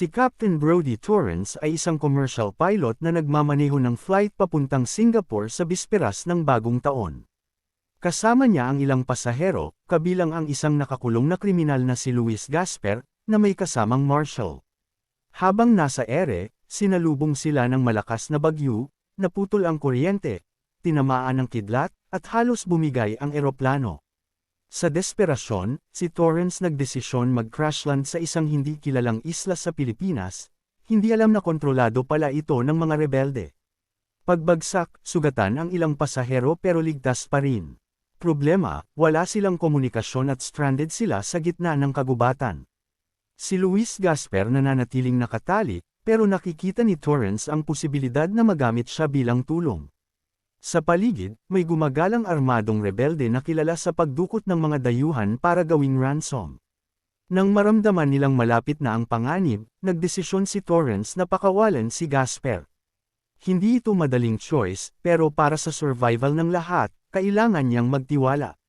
Si Captain Brody Torrance ay isang commercial pilot na nagmamaneho ng flight papuntang Singapore sa bisperas ng bagong taon. Kasama niya ang ilang pasahero, kabilang ang isang nakakulong na kriminal na si Luis Gasper, na may kasamang marshal. Habang nasa ere, sinalubong sila ng malakas na bagyo, naputol ang kuryente, tinamaan ng kidlat, at halos bumigay ang eroplano. Sa desperasyon, si Torrance nagdesisyon mag-crash land sa isang hindi kilalang isla sa Pilipinas, hindi alam na kontrolado pala ito ng mga rebelde. Pagbagsak, sugatan ang ilang pasahero pero ligtas pa rin. Problema, wala silang komunikasyon at stranded sila sa gitna ng kagubatan. Si Luis Gasper nananatiling nakatali, pero nakikita ni Torrance ang posibilidad na magamit siya bilang tulong. Sa paligid, may gumagalang armadong rebelde na kilala sa pagdukot ng mga dayuhan para gawing ransom. Nang maramdaman nilang malapit na ang panganib, nagdesisyon si Torrance na pakawalan si Gasper. Hindi ito madaling choice, pero para sa survival ng lahat, kailangan niyang magtiwala.